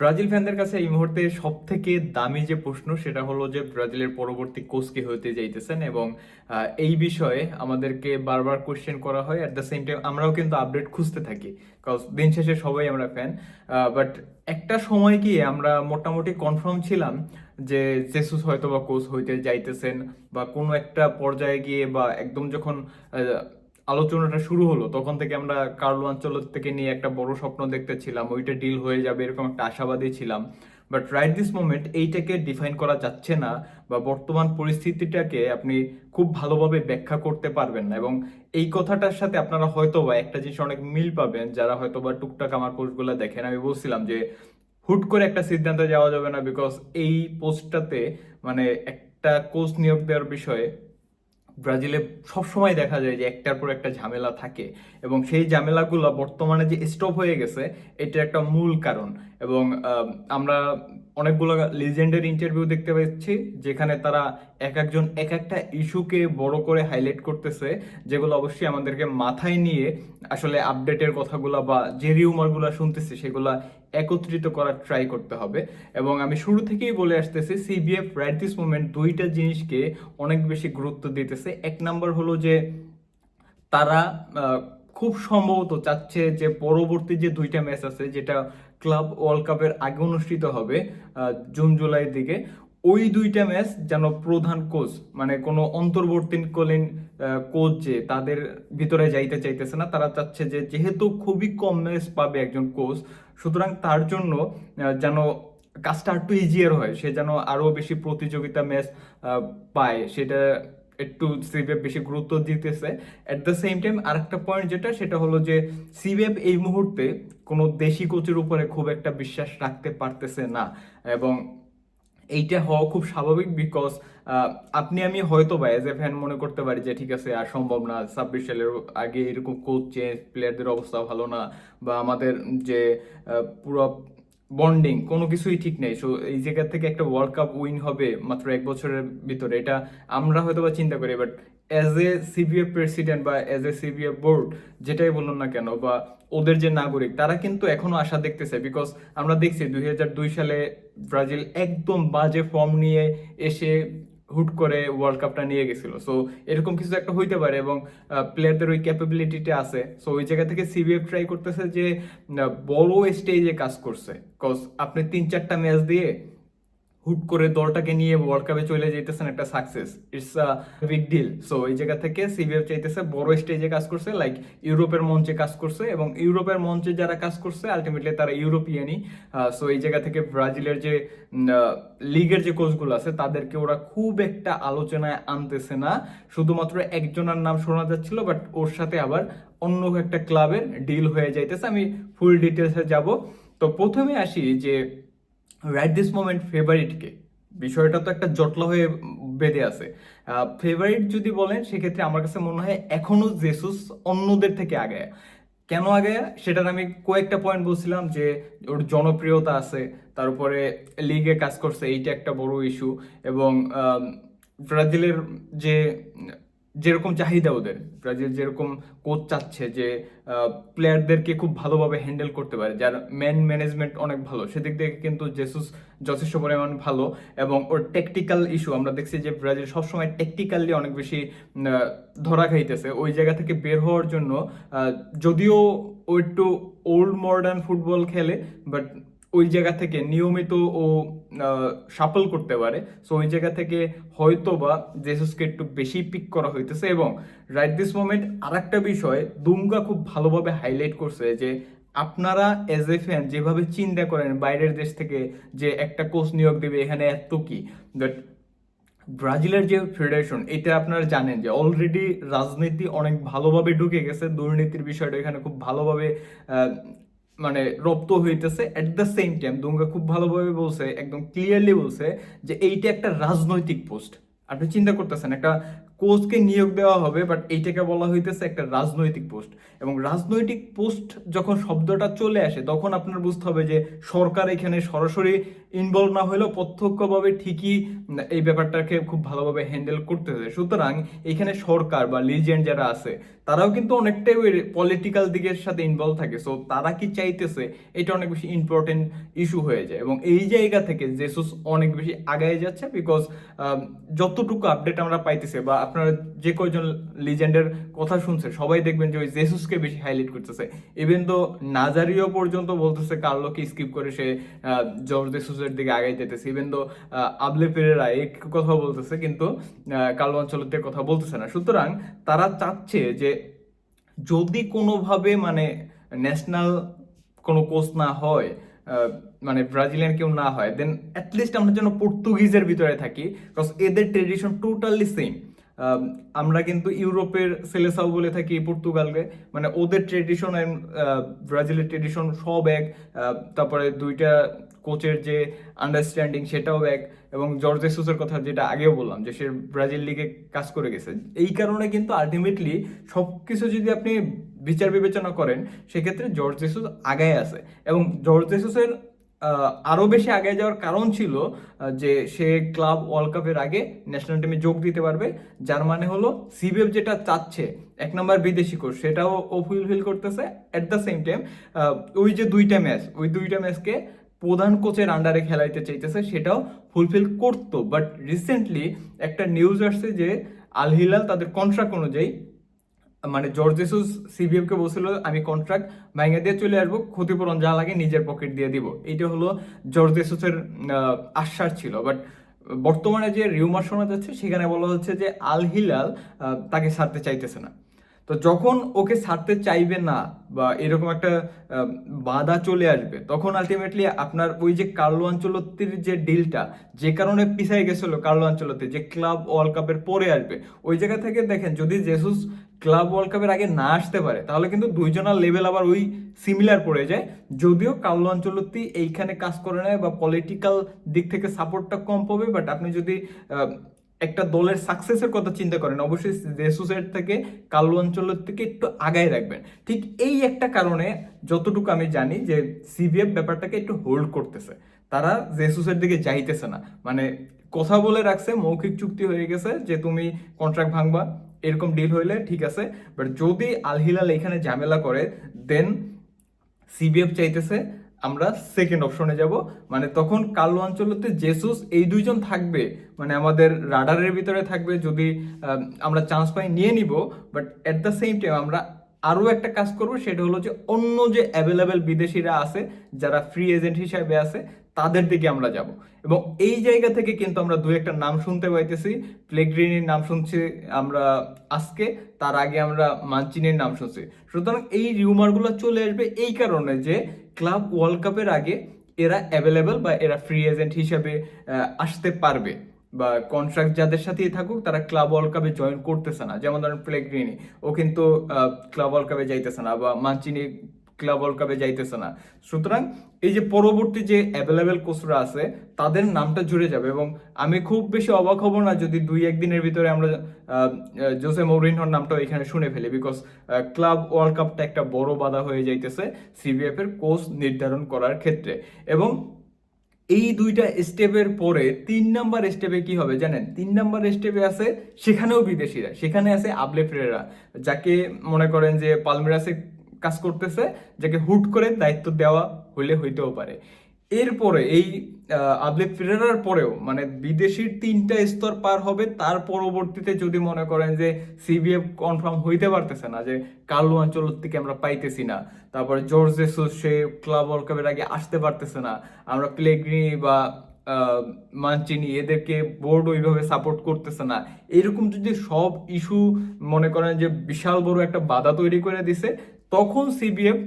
Brazil ফ্যানদের কাছে এই মুহূর্তে সব থেকে দামি যে প্রশ্ন, সেটা হলো যে ব্রাজিলের পরবর্তী কোচ কে হতে যাইতেছেন এবং এই বিষয়ে আমাদেরকে বারবার কোশ্চেন করা হয়। অ্যাট দ্য সেম টাইম আমরাও কিন্তু আপডেট খুঁজতে থাকি কজ দিন শেষে সবাই আমরা ফ্যান বাট একটা সময় গিয়ে আমরা মোটামুটি কনফার্ম ছিলাম যে জেসুস হয়তো বা কোচ হইতে যাইতেছেন বা কোনো একটা পর্যায়ে গিয়ে বা একদম যখন আলোচনাটা শুরু হলো, তখন থেকে আমরা কার্লো থেকে নিয়ে একটা বড় স্বপ্ন দেখতেছিলাম, ওইটা ডিল হয়ে যাবে এরকম একটা আশাবাদী ছিলাম। বাট রাইট দিস মোমেন্ট এইটাকে ডিফাইন করা যাচ্ছে না বা বর্তমান পরিস্থিতিটাকে আপনি খুব ভালোভাবে ব্যাখ্যা করতে পারবেন না। এবং এই কথাটার সাথে আপনারা হয়তো বা একটা জিনিস অনেক মিল পাবেন, যারা হয়তো বা টুকটাক আমার পোস্টগুলো দেখেন। আমি বলছিলাম যে, হুট করে একটা সিদ্ধান্তে যাওয়া যাবে না বিকজ এই পোস্টটাতে মানে একটা কোচ নিয়োগ দেওয়ার বিষয়ে ব্রাজিলে সবসময় দেখা যায় যে একটার পর একটা ঝামেলা থাকে এবং সেই ঝামেলাগুলো বর্তমানে যে স্টপ হয়ে গেছে, এটা একটা মূল কারণ। এবং আমরা অনেকগুলো লিজেন্ডের ইন্টারভিউ দেখতে পাচ্ছি, যেখানে তারা এক একজন, এক একটা ইস্যুকে বড় করে হাইলাইট করতেছে, যেগুলো অবশ্যই আমাদেরকে মাথায় নিয়ে আসলে আপডেটের কথাগুলো বা যে রিউমারগুলো শুনতেছি, সেগুলো একত্রিত করার ট্রাই করতে হবে। এবং আমি শুরু থেকেই বলে আসতেছি সিবিএফ রাইট দিস মোমেন্ট দুইটা জিনিসকে অনেক বেশি গুরুত্ব দিতেছে। এক নাম্বার হলো যে, তারা খুব সম্ভবত চাচ্ছে যে পরবর্তী যে দুইটা ম্যাচ আছে, যেটা ক্লাব ওয়ার্ল্ড কাপের আগে অনুষ্ঠিত হবে জুন, জুলাইয়ের দিকে, ওই দুইটা ম্যাচ যেন প্রধান কোচ মানে কোনো অন্তর্বর্তীকালীন কোচ যে তাদের ভিতরে যাইতে চাইতেছে না, তারা চাচ্ছে যে যেহেতু খুবই কম ম্যাচ পাবে একজন কোচ সুতরাং তার জন্য যেন কাজটা আর একটু ইজিয়ার হয়, সে যেন আরও বেশি প্রতিযোগিতা ম্যাচ পায়, সেটা একটু সিবিএফ বেশি গুরুত্ব দিতেছে। অ্যাট দ্য সেম টাইম আরেকটা পয়েন্ট যেটা, সেটা হলো যে সিবিএফ এই মুহূর্তে কোনো দেশি কোচের উপরে খুব একটা বিশ্বাস রাখতে পারতেছে না এবং এইটা হওয়া খুব স্বাভাবিক বিকজ আপনি আমি হয়তো বা এজ এ ফ্যান মনে করতে পারি যে ঠিক আছে, আর সম্ভব না, ছাব্বিশ সালের আগে এরকম কোচ চেঞ্জ প্লেয়ারদের অবস্থা ভালো না বা আমাদের যে পুরো বন্ডিং কোনো কিছুই ঠিক নেই। সো এই জায়গা থেকে একটা ওয়ার্ল্ড কাপ উইন হবে মাত্র এক বছরের ভিতরে, এটা আমরা হয়তো বা চিন্তা করি but as a CBF president বা অ্যাজ এ সিবিএফ বোর্ড যেটাই বলুন না কেন, বা ওদের যে নাগরিক, তারা কিন্তু এখনও আশা দেখতেছে। বিকজ আমরা দেখছি দুই সালে ব্রাজিল একদম বাজে ফর্ম নিয়ে এসে হুট করে ওয়ার্ল্ড কাপটা নিয়ে গেছিল। সো এরকম কিছু একটা হইতে পারে এবং প্লেয়ারদের ওই ক্যাপাবিলিটিটা আছে। সো ওই জায়গা থেকে সিবিএফ ট্রাই করতেছে যে বড় স্টেজে কাজ করছে। কজ আপনি তিন চারটা ম্যাচ দিয়ে হুট করে দলটাকে নিয়ে ওয়ার্ল্ড কাপে চলে যেতেছেন একটা success it's a big deal so এই জায়গা থেকে সিবিএফ চাইতেছে বড় স্টেজে কাজ করছে লাইক ইউরোপের মঞ্চে কাজ করছে এবং ইউরোপের মঞ্চে যারা কাজ করছে আলটিমেটলি তারা ইউরোপিয়ানই সো এই জায়গা থেকে ব্রাজিলের যে লিগের যে কোচগুলো আছে, তাদেরকে ওরা খুব একটা আলোচনায় আনতেছে না। শুধুমাত্র একজনের নাম শোনা যাচ্ছিল বাট ওর সাথে আবার অন্য একটা ক্লাবের ডিল হয়ে যাইতেছে। আমি ফুল ডিটেলসে যাব। তো প্রথমে আসি যে রাইট দিস মোমেন্ট ফেভারিটকে বিষয়টা তো একটা জটলা হয়ে বেঁধে আছে। ফেভারিট যদি বলেন, সেক্ষেত্রে আমার কাছে মনে হয় এখনও জেসুস অন্যদের থেকে আগে কেন আগে সেটার আমি কয়েকটা পয়েন্ট বলছিলাম যে, ওর জনপ্রিয়তা আছে তার উপরে লিগে কাজ করছে, এইটা একটা বড় ইস্যু এবং ব্রাজিলের যে যেরকম চাহিদা ওদের, ব্রাজিল যেরকম কোচ চাচ্ছে যে প্লেয়ারদেরকে খুব ভালোভাবে হ্যান্ডেল করতে পারে, যার ম্যান ম্যানেজমেন্ট অনেক ভালো। সেদিক থেকে কিন্তু জেসুস যথেষ্ট পরিমাণ ভালো এবং ওর টেকটিক্যাল ইস্যু আমরা দেখছি যে ব্রাজিল সবসময় টেকটিক্যালি অনেক বেশি ধরা খাইতেছে। ওই জায়গা থেকে বের হওয়ার জন্য যদিও ও একটু ওল্ড মডার্ন ফুটবল খেলে বাট ওই জায়গা থেকে নিয়মিত ও সাফল করতে পারে। সো ওই জায়গা থেকে হয়তো বা জেসুসকে একটু বেশি পিক করা হইতেছে এবং রাইট দিস মোমেন্ট আর একটা বিষয়, দুমকা খুব ভালোভাবে হাইলাইট করছে যে আপনারা এজ এ ফ্যান যেভাবে চিন্তা করেন বাইরের দেশ থেকে যে একটা কোচ নিয়োগ দেবে এখানে এত কি? বাট ব্রাজিলের যে ফেডারেশন এটা আপনারা জানেন যে অলরেডি রাজনীতি অনেক ভালোভাবে ঢুকে গেছে, দুর্নীতির বিষয়টা এখানে খুব ভালোভাবে মানে রপ্ত হইতেছে at the same time Dunga খুব ভালোভাবে বলছে, একদম ক্লিয়ারলি বলছে যে এইটা একটা রাজনৈতিক পোস্ট আপনি চিন্তা করতেছেন, একটা কোচকে নিয়োগ দেওয়া হবে বাট এইটাকে বলা হইতেছে একটা রাজনৈতিক পোস্ট। এবং রাজনৈতিক পোস্ট যখন শব্দটা চলে আসে, তখন আপনার বুঝতে হবে যে সরকার এখানে সরাসরি ইনভলভ না হলেও প্রত্যক্ষভাবে ঠিকই এই ব্যাপারটাকে খুব ভালোভাবে হ্যান্ডেল করতেছে সুতরাং এখানে সরকার বা লিজেন্ড যারা আছে, তারাও কিন্তু অনেকটাই ওই পলিটিক্যাল দিকের সাথে ইনভলভ থাকে। সো তারা কি চাইতেছে, এটা অনেক বেশি ইম্পর্টেন্ট ইস্যু হয়ে যায়। এবং এই জায়গা থেকে জেসুস অনেক বেশি আগায় যাচ্ছে বিকজ যতটুকু আপডেট আমরা পাইতেছি বা আপনারা যে কয়জন লিজেন্ডের কথা শুনছে, সবাই দেখবেন যে ওই জেসুসকে বেশি হাইলাইট করতেছে। ইভেন তো নাজারিও পর্যন্ত বলতেছে কার্লোকে স্কিপ করে সে জর্জ জেসুসের দিকে আগাই যেতেছে। ইভেন তো আবলে পেরেরা এই কথা বলতেছে, কিন্তু কার্লো অঞ্চলের কথা বলতেছে না। সুতরাং তারা চাচ্ছে যে যদি কোনোভাবে মানে ন্যাশনাল কোনো কোচ না হয় মানে ব্রাজিলিয়ান কেউ না হয় দেন অ্যাটলিস্ট আমরা যেন পর্তুগিজের ভিতরে থাকি বিকজ এদের ট্রেডিশন টোটালি সেম আমরা কিন্তু ইউরোপের সেলেসাও বলে থাকি পর্তুগালকে। মানে ওদের ট্রেডিশন অ্যান্ড ব্রাজিলের ট্রেডিশন সব এক। তারপরে দুইটা কোচের যে আন্ডারস্ট্যান্ডিং সেটাও এক। এবং জর্জ জেসুসের কথা যেটা আগেও বললাম, যে সে ব্রাজিল লিগে কাজ করে গেছে। এই কারণে কিন্তু আলটিমেটলি সব কিছু যদি আপনি বিচার বিবেচনা করেন, সেক্ষেত্রে জর্জেসুস আগায় আছে। এবং জর্জ জেসুসের আহ, আরও বেশি আগে যাওয়ার কারণ ছিল যে সে ক্লাব ওয়ার্ল্ড কাপের আগে ন্যাশনাল টিমে যোগ দিতে পারবে। যার মানে হলো সিবিএফ যেটা চাচ্ছে এক নম্বর বিদেশি কোচ সেটাও ও ফুলফিল করতেছে অ্যাট দ্য সেম টাইম ওই যে দুইটা ম্যাচ ওই দুইটা ম্যাচকে প্রধান কোচের আন্ডারে খেলাইতে চাইতেছে সেটাও ফুলফিল করতো। বাট রিসেন্টলি একটা নিউজ আসছে যে আল হিলাল তাদের কন্ট্রাক্ট অনুযায়ী মানে জর্জেসুস সিবিএফ কে বলছিল, আমি কন্ট্রাক্ট ভাঙে দিয়ে চলে আসব, ক্ষতিপূরণ যা লাগে নিজের পকেট দিয়ে দিব। এইটা হলো জর্জেসুসের আশ্বাস ছিল। বাট বর্তমানে যে রিউমার শোনা যাচ্ছে, সেখানে বলা হচ্ছে যে আল হিলাল তাকে ছাড়তে চাইতেছে না। তো যখন ওকে ছাড়তে চাইবে না বা এরকম একটা বাধা চলে আসবে, তখন আলটিমেটলি আপনার ওই যে কার্লো আঞ্চলত্তির যে ডিলটা যে কারণে পিছাই গেছিল কার্লো আঞ্চলত্তি, যে ক্লাব ওয়ার্ল্ড কাপের পরে আসবে, ওই জায়গা থেকে দেখেন যদি জেসুস ক্লাব ওয়ার্ল্ড কাপের আগে না আসতে পারে, তাহলে কিন্তু দুইজনের লেভেল আবার ওই সিমিলার পড়ে যায়। যদিও কার্লো আঞ্চলত্তি এইখানে কাজ করে নেয় বা পলিটিক্যাল দিক থেকে সাপোর্টটা কম পাবে বাট আপনি যদি একটা দলের সাকসেসের কথা চিন্তা করেন। অবশ্যই জেসুসের থেকে, কালো অঞ্চলের থেকে একটু আগায় রাখবেন। ঠিক এই একটা কারণে যতটুকু আমি জানি যে সিবিএফ ব্যাপারটাকে একটু হোল্ড করতেছে। তারা জেসুসের দিকে যাইতেছে না। মানে কথা বলে রাখছে, মৌখিক চুক্তি হয়ে গেছে যে তুমি কন্ট্রাক্ট ভাঙবা, এরকম ডিল হইলে ঠিক আছে। বাট যদি আলহিলাল এখানে ঝামেলা করে দেন সিবিএফ চাইতেছে আমরা সেকেন্ড অপশনে যাব। মানে তখন কালো অঞ্চলতে জেসুস এই দুইজন থাকবে। মানে আমাদের রাডারের ভিতরে থাকবে যদি আমরা চান্স পাই নিয়ে নিব। But at the same time আমরা আরও একটা কাজ করব, সেটা হলো যে অন্য যে অ্যাভেলেবেল বিদেশিরা আছে, যারা ফ্রি এজেন্ট হিসাবে আছে, তাদের দিকে আমরা যাব। এবং এই জায়গা থেকে কিন্তু আমরা দু একটা নাম শুনতে পাইতেছি। প্লেগ্রিনির নাম শুনছি আমরা আজকে, তার আগে আমরা মানচিনের নাম শুনছি। সুতরাং এই রিউমারগুলো চলে আসবে এই কারণে যে ক্লাব ওয়ার্ল্ড কাপের আগে এরা অ্যাভেলেবেল বা এরা ফ্রি এজেন্ট হিসাবে আসতে পারবে। বা কন্ট্রাক্ট যাদের সাথেই থাকুক, তারা ক্লাব ওয়ার্ল্ড কাপে জয়েন করতেছে না। যেমন ধরেন প্লেগ্রিনি ও কিন্তু ক্লাব ওয়ার্ল্ড কাপে যাইতেছে না বা মানচিনি ক্লাব ওয়ার্ল্ড কাপে যাইতেছে না। সুতরাং এই যে পরবর্তী যে অ্যাভেলেবেল কোচরা আছে, তাদের নামটা জুড়ে যাবে এবং আমি খুব বেশি অবাক হব না যদি দুই একদিনের ভিতরে আমরা জোসে মৌরিনহর নামটাও এখানে শুনে ফেলি বিকজ ক্লাব ওয়ার্ল্ড কাপটা একটা বড় বাধা হয়ে যাইতেছে সিবিএফ এর কোচ নির্ধারণ করার ক্ষেত্রে। এবং এই দুইটা স্টেপের পরে তিন নাম্বার স্টেপে কি হবে জানেন? তিন নাম্বার স্টেপে আছে সেখানেও বিদেশিরা, সেখানে আছে আবলে ফ্রেরা যাকে মনে করেন যে পালমিরাসে কাজ করতেছে যাকে হুট করে দায়িত্ব দেওয়া হইলে হইতেও পারে। এরপরে এই আহ, আবলে ফেরার পরেও মানে বিদেশির তিনটা স্তর পার হবে তার পরবর্তীতে যদি মনে করেন যে সিবিএফ কনফার্ম হইতে পারতেছে না যে কার্লো অঞ্চল থেকে আমরা পাইতেছি না তারপরে জর্জ জেসুস সে ক্লাব ওয়ার্ল্ড কাপের আগে আসতে পারতেছে না আমরা প্লেগ্রিনি বা মানচিনি এদেরকে বোর্ড ওইভাবে সাপোর্ট করতেছে না এরকম যদি সব ইস্যু মনে করেন যে বিশাল বড় একটা বাধা তৈরি করে দিছে তখন সিবিএফ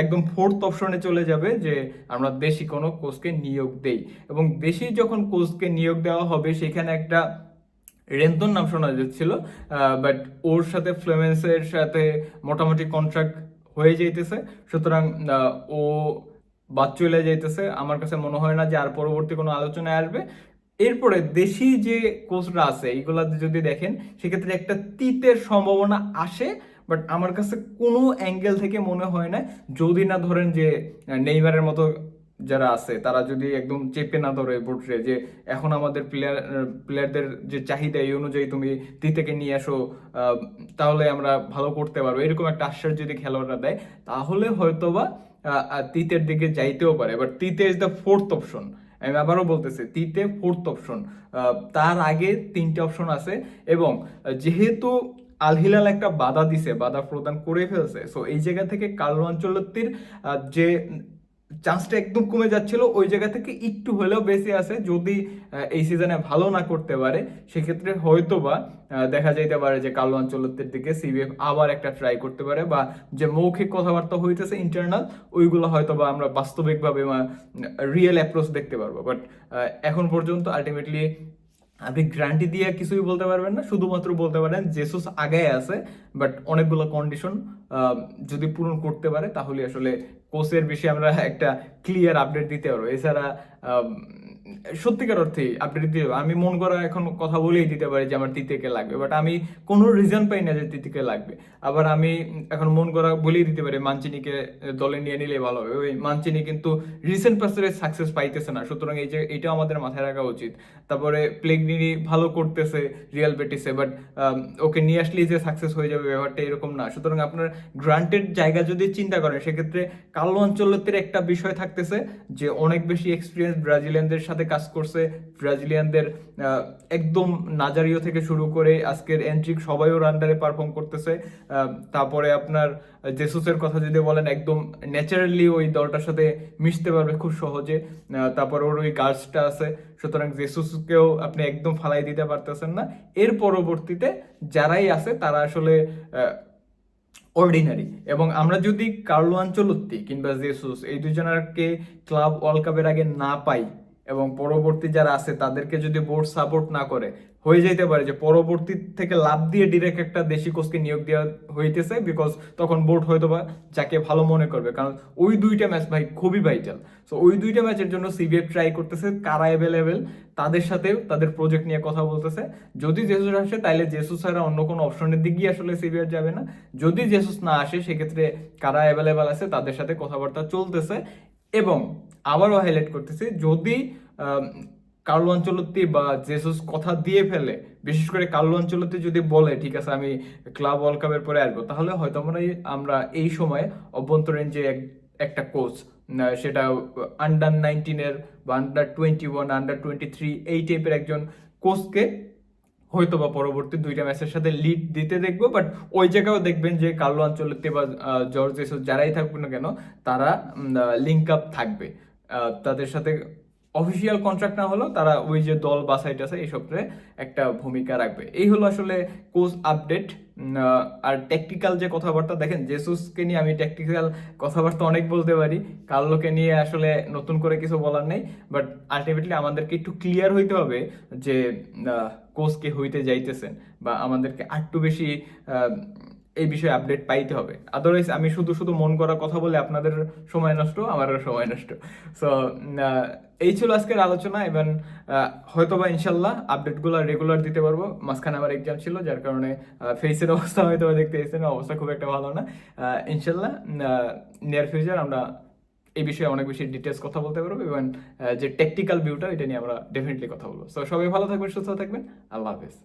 একদম ফোর্থ অপশনে চলে যাবে যে আমরা দেশি কোনো কোচকে নিয়োগ দেই। এবং দেশি যখন কোচকে নিয়োগ দেওয়া হবে, সেখানে একটা রেন্তন নাম শোনা যাচ্ছিল বাট ওর সাথে ফ্লেমেন্সের সাথে মোটামুটি কন্ট্রাক্ট হয়ে যাইতেছে। সুতরাং ও বাদ চলে যাইতেছে। আমার কাছে মনে হয় না যে আর পরবর্তী কোনো আলোচনায় আসবে। এরপরে দেশি যে কোচরা আছে এইগুলা যদি দেখেন, সেক্ষেত্রে একটা তিতের সম্ভাবনা আসে। বাট আমার কাছে কোনো অ্যাঙ্গেল থেকে মনে হয় না, যদি না ধরেন যে নেইমারের মতো যারা আছে, তারা যদি একদম চেপে না ধরে বোর্ডে যে এখন আমাদের প্লেয়ার প্লেয়ারদের যে চাহিদা এই অনুযায়ী তুমি তিতেকে নিয়ে আসো তাহলে আমরা ভালো করতে পারব। এরকম একটা আশ্বাস যদি খেলোয়াড়রা দেয়, তাহলে হয়তোবা তিতের দিকে যাইতেও পারে। But Tite is the fourth option আমি আবারও বলতেছি, তিতে ফোর্থ অপশন তার আগে তিনটে অপশন আছে এবং যেহেতু আল হিলাল একটা বাধা দিছে, বাধা প্রদান করে ফেলছে। সো এই জায়গা থেকে কার্লো আঞ্চলত্তির যে চান্সটা একদম কমে যাচ্ছিল, ওই জায়গা থেকে একটু হলেও বেশি আছে। যদি এই সিজনে ভালো না করতে পারে, সেক্ষেত্রে হয়তো বা দেখা যাইতে পারে যে কালো অঞ্চলত্বের দিকে সিবিএফ আবার একটা ট্রাই করতে পারে বা যে মৌখিক কথাবার্তা হইতেছে ইন্টারনাল ওইগুলো হয়তো বা আমরা বাস্তবিকভাবে রিয়েল অ্যাপ্রোচ দেখতে পারব। বাট এখন পর্যন্ত আলটিমেটলি আপনি গ্যারান্টি দিয়ে কিছুই বলতে পারবেন না, শুধুমাত্র বলতে পারেন জেসুস আগে আছে বাট অনেকগুলো কন্ডিশন যদি পূরণ করতে পারে, তাহলে আসলে কোচের বিষয়ে আমরা একটা ক্লিয়ার আপডেট দিতে পারব। এছাড়া সত্যিকার অর্থে আপডেট দিতে। আমি মন করা এখন কথা বলেই দিতে পারি যে আমার তিতিকে লাগবে বাট আমি কোনো রিজন পাই না যে তিতিকে লাগবে। আবার আমি এখন মন করা বলেই দিতে পারি, মানচিনিকে দলে নিয়ে নিলে ভালো হবে। ওই মানচিনি কিন্তু রিসেন্ট পাসের সাকসেস পাইতেছে না। সুতরাং এই যে এটা আমাদের মাথায় রাখা উচিত। তারপরে প্লেগনিনি ভালো করতেছে রিয়াল বেটিসে বাট ওকে নিয়ে আসলেই যে সাকসেস হয়ে যাবে ব্যাপারটা এরকম না। সুতরাং আপনার গ্রান্টেড জায়গা যদি চিন্তা করেন, সেক্ষেত্রে কালো অঞ্চলের একটা বিষয় থাকতেছে যে অনেক বেশি এক্সপিরিয়েন্স ব্রাজিলিয়ানদের সাথে কাজ করছে। ব্রাজিলিয়ানদের একদম নাজারিও থেকে শুরু করে আজকের এন্ট্রিক সবাই ওর আন্ডারে পারফর্ম করতেছে। তারপরে আপনার জেসুসের কথা যদি বলেন, একদম ন্যাচারালি ওই দলটার সাথে মিশতে পারবে খুব সহজে। তারপর ওর ওই গার্ডসটা আছে। সুতরাং জেসুসকেও আপনি একদম ফালাই দিতে পারতেছেন না। এর পরবর্তীতে যারাই আছে, তারা আসলে অর্ডিনারি এবং আমরা যদি কার্লো আঞ্চলত্তি কিংবা জেসুস এই দুজনারকে ক্লাব ওয়ার্ল্ড কাপের আগে না পাই এবং পরবর্তী যারা আছে, তাদেরকে যদি বোর্ড সাপোর্ট না করে, হয়ে যেতে পারে যে পরবর্তী থেকে লাভ দিয়ে ডিরেক্ট একটা দেশি কোচকে নিয়োগ দেওয়া হইতেছে বিকজ তখন বোর্ড হয়তো বা যাকে ভালো মনে করবে। কারণ ওই দুইটা ম্যাচ ভাই খুবই ভাইটাল সো ওই দুইটা ম্যাচের জন্য সিবিএফ ট্রাই করতেছে, কারা অ্যাভেলেবেল তাদের সাথে তাদের প্রজেক্ট নিয়ে কথা বলতেছে। যদি জেসুস আসে তাহলে জেসুস ছাড়া অন্য কোনো অপশনের দিক দিয়ে আসলে সিবিআর যাবে না। যদি জেসুস না আসে, সেক্ষেত্রে কারা অ্যাভেলেবেল আছে, তাদের সাথে কথাবার্তা চলতেছে। এবং আবারও হাইলাইট করতেছি। যদি কার্লো অঞ্চলতি বা জেসুস কথা দিয়ে ফেলে, বিশেষ করে কার্লো অঞ্চলতি যদি বলে, ঠিক আছে, আমি ক্লাব ওয়ার্ল্ড কাপের পরে আসব, তাহলে হয়তো আমরা আমরা এই সময় অভ্যন্তরীণ যে এক- একটা কোচ সেটা আন্ডার নাইনটিনের বা under twenty one under twenty three এই টাইপের একজন কোচকে হয়তো বা পরবর্তী দুইটা ম্যাচের সাথে লিড দিতে দেখব। বাট ওই জায়গাও দেখবেন যে কার্লো আঞ্চলতে বা জর্জ জেসুস যারাই থাকুক না কেন, তারা লিঙ্ক আপ থাকবে। তাদের সাথে অফিসিয়াল কন্ট্রাক্ট না হলেও তারা ওই যে দল বাসাইট আছে এই সপ্তাহে একটা ভূমিকা রাখবে। এই হলো আসলে কোচ আপডেট আর টেকনিক্যাল যে কথাবার্তা, দেখেন জেসুসকে নিয়ে আমি টেকনিক্যাল কথাবার্তা অনেক বলতে পারি। কার্লোকে নিয়ে আসলে নতুন করে কিছু বলার নেই। বাট আলটিমেটলি আমাদেরকে একটু ক্লিয়ার হইতে হবে যে কোচকে হইতে যাইতেছেন বা আমাদেরকে আরেকটু বেশি এই বিষয়ে আপডেট পাইতে হবে। আদারওয়াইজ আমি শুধু শুধু মন করা কথা বলে আপনাদের সময় নষ্ট আমারও সময় নষ্ট। সো এই ছিল আজকের আলোচনা এবং হয়তো বা ইনশাল্লাহ আপডেটগুলো রেগুলার দিতে পারব। মাঝখানে আমার এক্সাম ছিল, যার কারণে ফেসের অবস্থা হয়তো দেখতে এসেছেন, অবস্থা খুব একটা ভালো না। ইনশাল্লাহ নিয়ার ফিউচার আমরা এই বিষয়ে অনেক বেশি ডিটেলস কথা বলতে পারব এবং যে টেকনিক্যাল ভিউটা এটা নিয়ে আমরা ডেফিনেটলি কথা বলব। সো সবাই ভালো থাকবেন, সুস্থ থাকবেন, আল্লাহ হাফেজ।